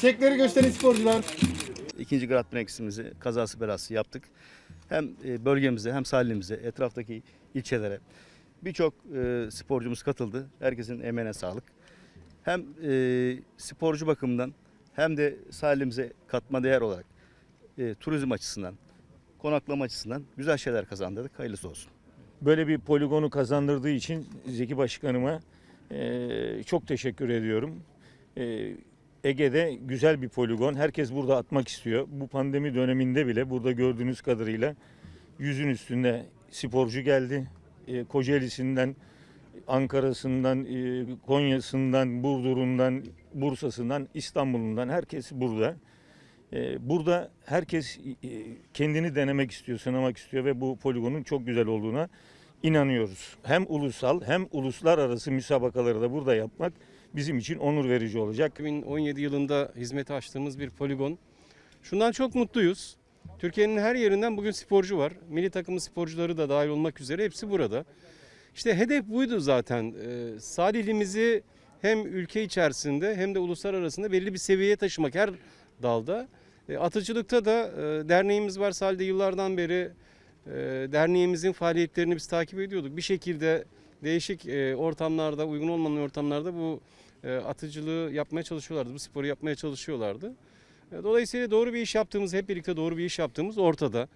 Çekleri gösterin sporcular. İkinci Grand Prix'imizi kazası belası yaptık. Hem e, bölgemize hem sahilimize, etraftaki ilçelere birçok e, sporcumuz katıldı. Herkesin emeğine sağlık. Hem e, sporcu bakımından hem de sahilimize katma değer olarak e, turizm açısından, konaklama açısından güzel şeyler kazandırdık. Hayırlısı olsun. böyle bir poligonu kazandırdığı için Zeki Başkanıma eee, çok teşekkür ediyorum. Eee, Ege'de güzel bir poligon. Herkes burada atmak istiyor. Bu pandemi döneminde bile burada gördüğünüz kadarıyla yüzün üstünde sporcu geldi. Eee, Kocaeli'sinden, Ankara'sından, eee, Konya'sından, Burdur'undan, Bursa'sından, İstanbul'undan herkes burada. Eee, Burada herkes eee, kendini denemek istiyor, sınamak istiyor ve bu poligonun çok güzel olduğuna inanıyoruz. Hem ulusal hem uluslararası müsabakaları da burada yapmak bizim için onur verici olacak. 2017 yılında hizmete açtığımız bir poligon. Şundan çok mutluyuz. Türkiye'nin her yerinden bugün sporcu var. Milli takımı sporcuları da dahil olmak üzere hepsi burada. İşte hedef buydu zaten. Ee, Salihli'mizi hem ülke içerisinde hem de uluslararasında belli bir seviyeye taşımak her dalda. E, atıcılıkta da e, derneğimiz var. Salih'de yıllardan beri e, derneğimizin faaliyetlerini biz takip ediyorduk. Bir şekilde değişik e, ortamlarda, uygun olmayan ortamlarda bu e, atıcılığı yapmaya çalışıyorlardı. Bu sporu yapmaya çalışıyorlardı. E, Dolayısıyla doğru bir iş yaptığımız, hep birlikte doğru bir iş yaptığımız ortada.